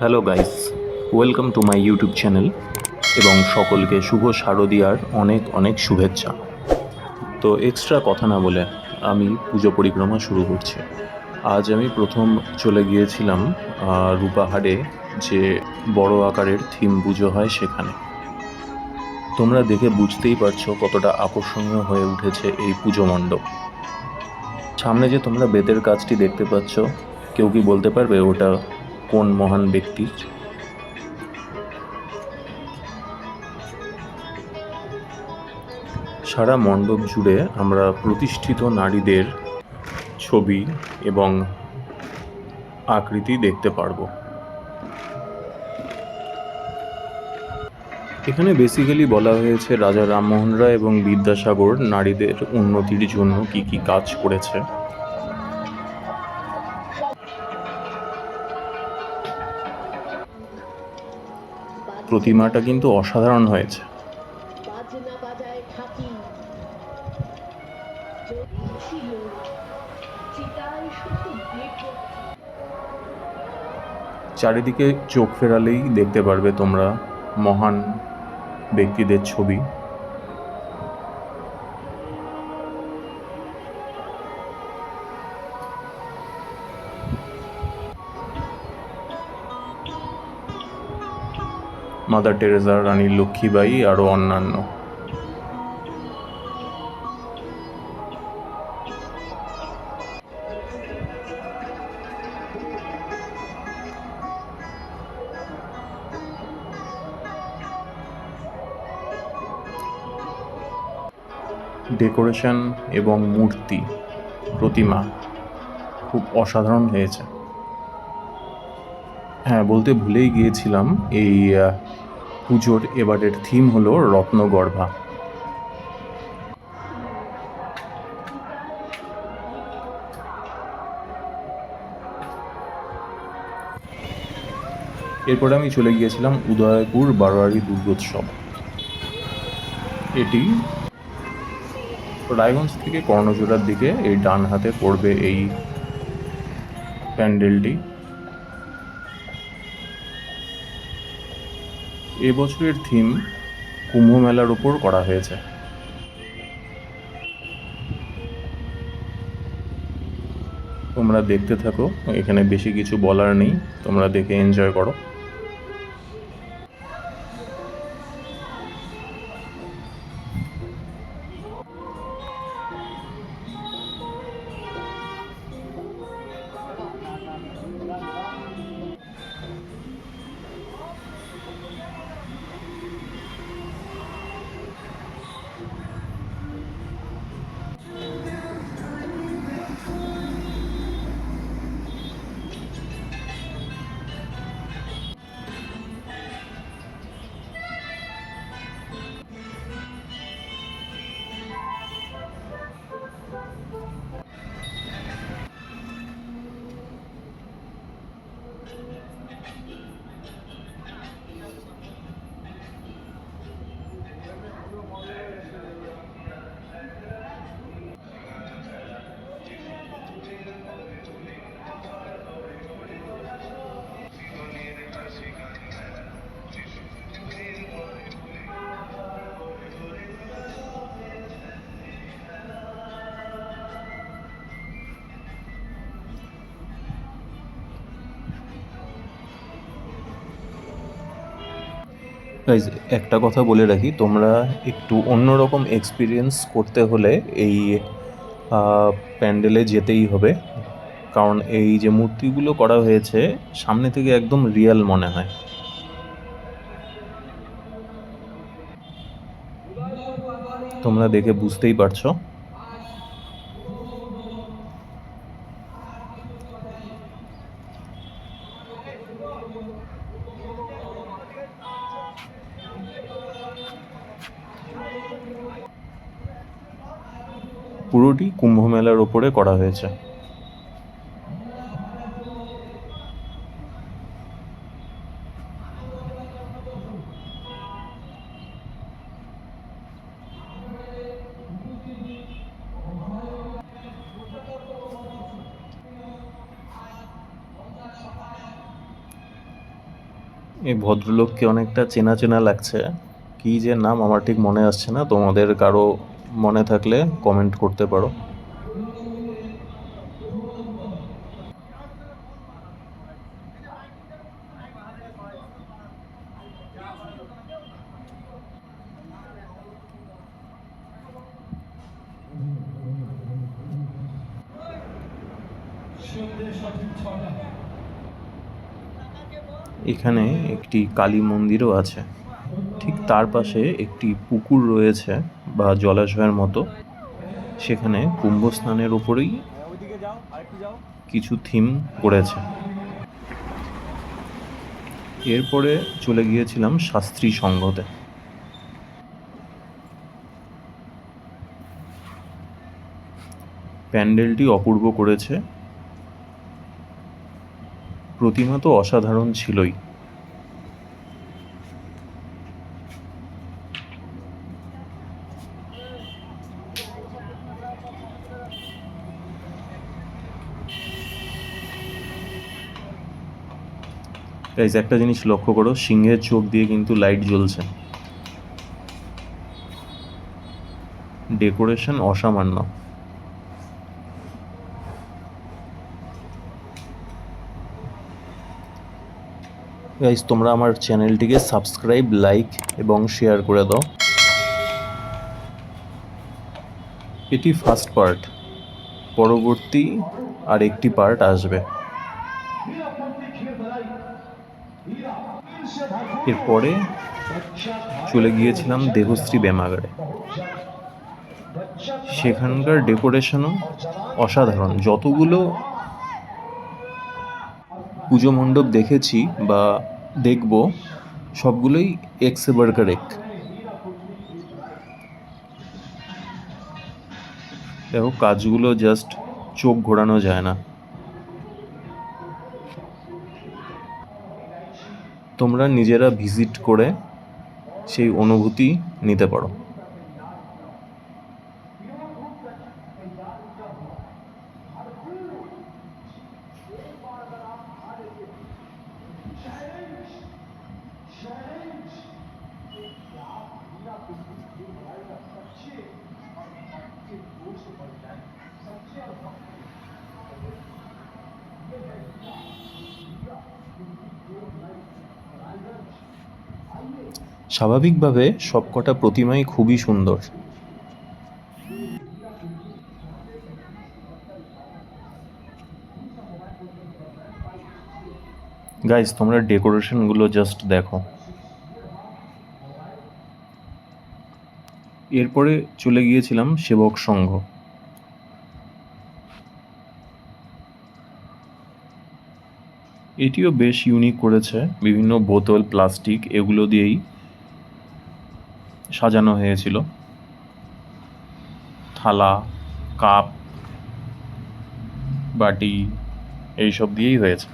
Hello guys welcome to my YouTube channel এবং সকলকে শুভ শারদীয়ার অনেক অনেক শুভেচ্ছা। তো এক্সট্রা কথা না বলে আমি পুজো পরিক্রমা শুরু করছি। আজ আমি প্রথম চলে গিয়েছিলাম রূপাহারে যে বড় আকারের থিম পুজো হয় সেখানে। তোমরা দেখে বুঝতেই পারছ কতটা আকর্ষণীয় হয়ে উঠেছে এই পুজো মণ্ডপ। সামনে যে তোমরা বেতের কাজটি দেখতে পাচ্ছ, কেউ কি বলতে পারবে ওটা কোন মহান ব্যক্তি? সারা মণ্ডপ জুড়ে আমরা প্রতিষ্ঠিত নারীদের ছবি এবং আকৃতি দেখতে পারব। এখানে বেসিক্যালি বলা হয়েছে রাজা রামমোহন রায় এবং বিদ্যাসাগর নারীদের উন্নতির জন্য কি কি কাজ করেছে। প্রতিমাটা কিন্তু অসাধারণ হয়েছে। চারিদিকে চোখ ফেরালেই দেখতে পারবে তোমরা মহান ব্যক্তিদের ছবি। মাদার টেরেজা রানী লক্ষ্মীবাই আরও অন্যান্য। ডেকোরেশন এবং মূর্তি, প্রতিমা খুব অসাধারণ হয়েছে। হ্যাঁ বলতে ভুলেই গিয়েছিলাম, এই পুজোর এবারের থিম হলো রত্নগর্ভা। এরপরে আমি চলে গিয়েছিলাম উদয়পুর বারোয়ারি দুর্গোৎসব। এটি রায়গঞ্জ থেকে কর্ণজোড়ার দিকে এই ডান হাতে পড়বে এই প্যান্ডেলটি। এবছরের থিম কুম্ভ মেলার উপর করা হয়েছে। তোমরা দেখতে থাকো, এখানে বেশি কিছু বলার নেই, তোমরা দেখে এনজয় করো। গাইজ একটা কথা বলে রাখি, তোমরা একটু অন্যরকম এক্সপিরিয়েন্স করতে হলে এই প্যান্ডেলে যেতেই হবে। কারণ এই যে মূর্তিগুলো করা হয়েছে, সামনে থেকে একদম রিয়েল মনে হয়। তোমরা দেখে বুঝতেই পারছ। পুরোটি কুম্ভ মেলার ওপরে করা হয়েছে। এই ভদ্রলোককে অনেকটা চেনা চেনা লাগছে। কি যে নাম, আমার ঠিক মনে আসছে না। তোমাদের কারও মনে থাকলে কমেন্ট করতে পারো। এখানে একটি কালী মন্দিরও আছে। ঠিক তার পাশে একটি পুকুর রয়েছে। বা জলাশয়ের মতো। সেখানে কুম্ভ স্নানের উপরেই কিছু থিম করেছে এরপরে চলে গিয়েছিলাম শাস্ত্রী সংঘতে প্যান্ডেলটি অপূর্ব করেছে। প্রতিমা তো অসাধারণ ছিলই। গাইজ একটা জিনিস লক্ষ্য করো, সিংহের চোখ দিয়ে কিন্তু লাইট জ্বলছে। ডেকোরেশন অসামান্য। গাইজ তোমরা আমার চ্যানেলটিকে সাবস্ক্রাইব লাইক এবং শেয়ার করে দাও। এটি ফার্স্ট পার্ট পরবর্তী আর একটি পার্ট আসবে। এরপরে চলে গিয়েছিলাম দেহশ্রী ব্যায়ামাগারে। সেখানকার ডেকোরেশনও অসাধারণ। যতগুলো পুজো মণ্ডপ দেখেছি বা দেখব, সবগুলোই এক্স বার্কার এক। দেখো, কাজগুলো জাস্ট চোখ ঘোরানো যায় না। তোমরা নিজেরা ভিজিট করে সেই অনুভূতি নিতে পারো। স্বাভাবিকভাবে সবকটা প্রতিমাই খুবই সুন্দর। গাইজ তোমরা ডেকোরেশনগুলো জাস্ট দেখো। এরপরে চলে গিয়েছিলাম সেবক সংঘ। এটিও বেশ ইউনিক করেছে। বিভিন্ন বোতল প্লাস্টিক এগুলো দিয়েই সাজানো হয়েছিল। থালা কাপ বাটি এইসব দিয়েই হয়েছে।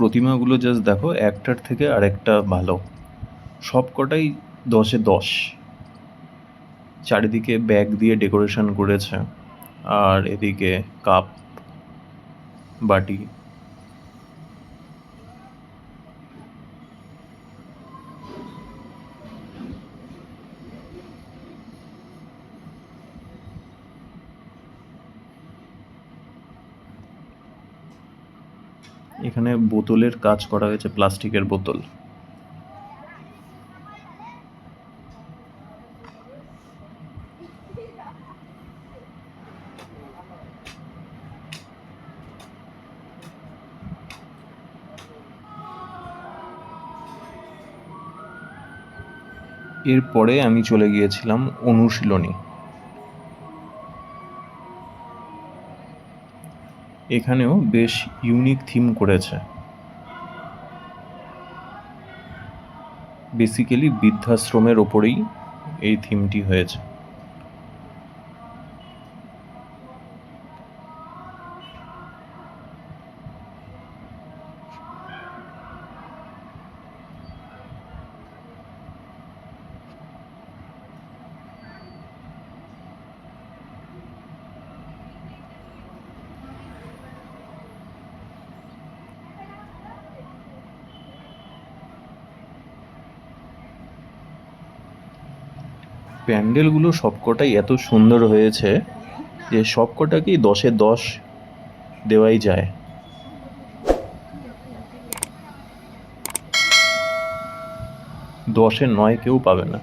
প্রতিমাগুলো জাস্ট দেখো, একটার থেকে আরেকটা ভালো। সব কটাই দশে দশ। চারিদিকে ব্যাগ দিয়ে ডেকোরেশন করেছে। আর এদিকে কাপ বাটি। এখানে বোতলের কাজ করা হয়েছে প্লাস্টিকের বোতল। এরপরে আমি চলে গিয়েছিলাম অনুশীলনী। এখানেও বেশ ইউনিক থিম করেছে। বেসিক্যালি বৃদ্ধাশ্রমের ওপরেই এই থিমটি হয়েছে। প্যান্ডেলগুলো সবকটাই এত সুন্দর হয়েছে যে সবকটাকেই দশে দশ দেওয়াই যায়। দশে নয় কেউ পাবে না।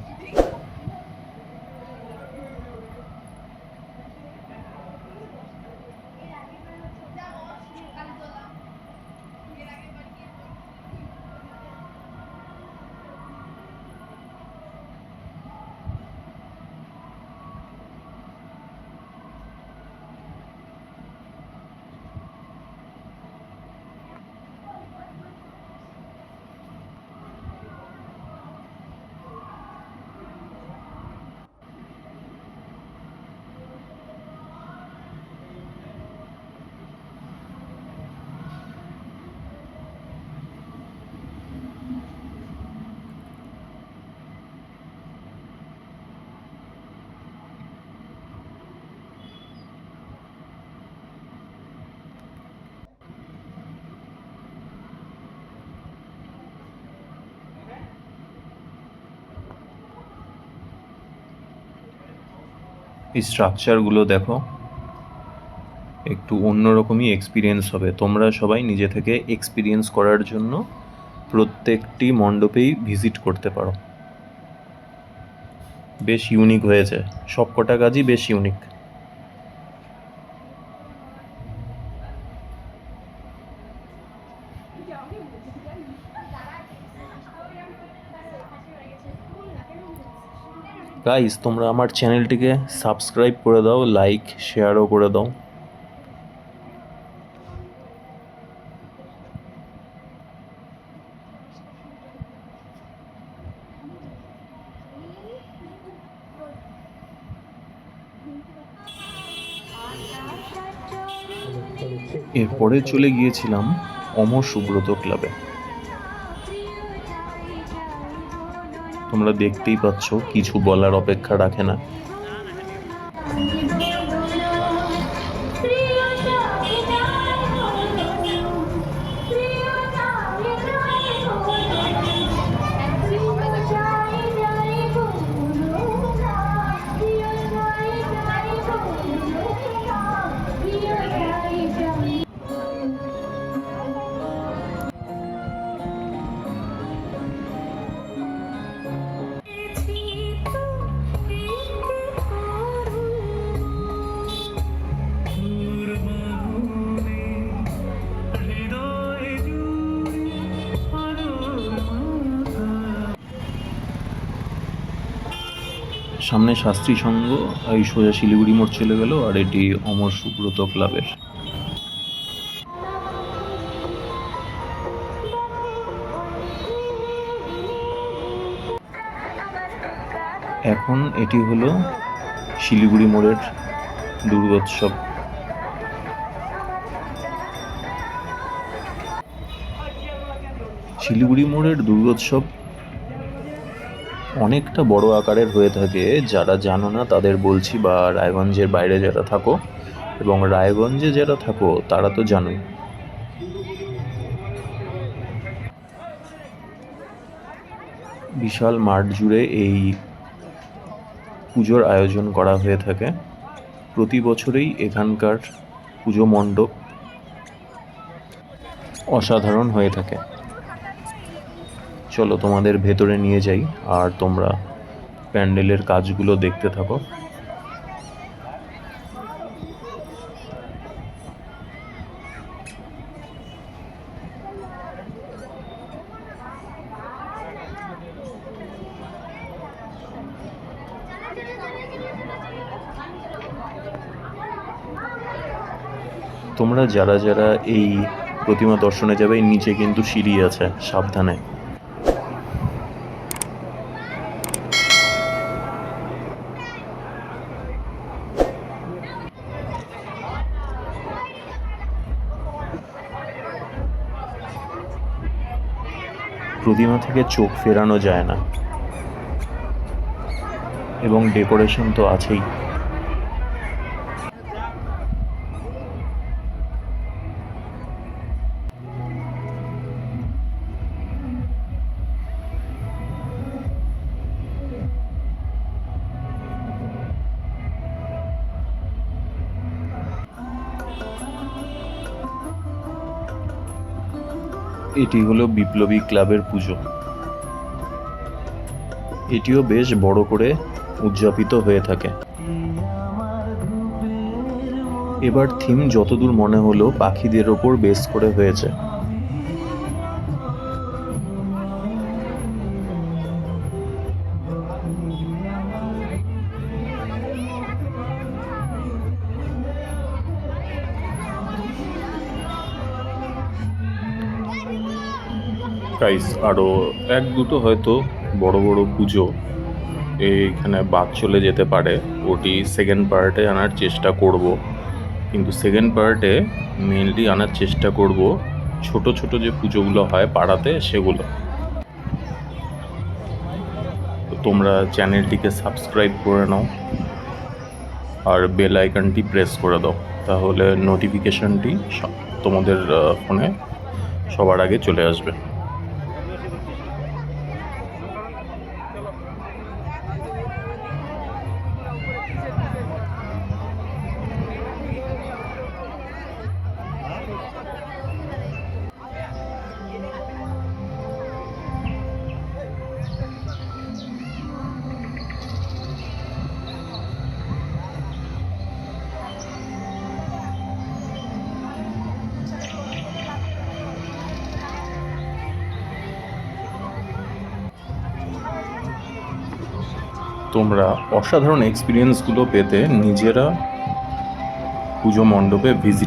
স্ট্রাকচারগুলো দেখো, একটু অন্যরকমই এক্সপিরিয়েন্স হবে। তোমরা সবাই নিজে থেকে এক্সপিরিয়েন্স করার জন্য প্রত্যেকটি মণ্ডপেই ভিজিট করতে পারো। বেশ ইউনিক হয়েছে। সবকটা কাজই বেশ ইউনিক গাইস তোমরা আমার চ্যানেলটিকে সাবস্ক্রাইব করে দাও লাইক শেয়ারও করে দাও। এরপরে চলে গিয়েছিলাম অমর সুব্রত ক্লাবে। তোমরা দেখতেই পাচ্ছ কিছু বলার অপেক্ষা রাখে না। সামনে শাস্ত্রী সংঘ, এই সোজা শিলিগুড়ি মোড় চলে গেল, আর এটি অমর সুব্রত ক্লাবের। এখন এটি হলো শিলিগুড়ি মোড়ের দুর্গোৎসব। শিলিগুড়ি মোড়ের দুর্গোৎসব অনেকটা বড় আকারের হয়ে থাকে। যারা জানো না, তাদের বলছি বা রায়গঞ্জের বাইরে যারা থাকো এবং রায়গঞ্জে যারা থাকো, তারা তো জানোই। বিশাল মাঠ জুড়ে এই পুজোর আয়োজন করা হয়ে থাকে। প্রতি বছরেই এখানকার পুজো মণ্ডপ অসাধারণ হয়ে থাকে। চলো তোমাদের ভেতরে নিয়ে যাই, আর তোমরা প্যান্ডেলের কাজগুলো দেখতে থাকো। তোমরা যারা যারা এই প্রতিমা দর্শনে যাবে নিচে কিন্তু সিঁড়ি আছে, সাবধানে। প্রতিমা থেকে চোখ ফেরানো যায় না। এবং ডেকোরেশন তো আছেই। এটি হলো বিপ্লবী ক্লাবের পুজো। এটিও বেশ বড় করে উদযাপিত হয়ে থাকে। এবার থিম যতদূর মনে হলো, পাখিদের ওপর বেস করে হয়েছে। গাইস আরও এক দুটো হয়তো বড় বড় পুজো এইখানে বাদ চলে যেতে পারে। ওটি সেকেন্ড পার্টে আনার চেষ্টা করব। কিন্তু সেকেন্ড পার্টে মেনলি আনার চেষ্টা করব ছোট ছোট যে পুজোগুলো হয় পাড়াতে সেগুলো। তোমরা চ্যানেলটিকে সাবস্ক্রাইব করে নাও আর বেল আইকনটি প্রেস করে দাও। তাহলে নোটিফিকেশনটি তোমাদের ফোনে সবার আগে চলে আসবে। তোমরা অসাধারণ এক্সপিরিয়েন্সগুলো পেতে নিজেরা পুজো মণ্ডপে ভিজিট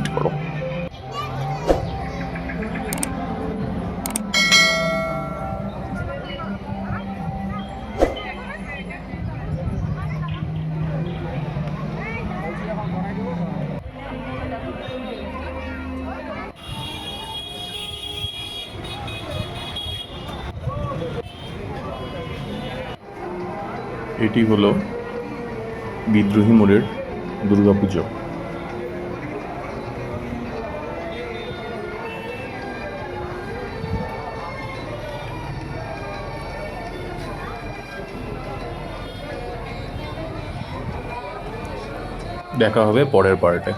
এটি হল বিদ্রোহী মোড়ের দুর্গাপুজো দেখা হবে পরের পার্টে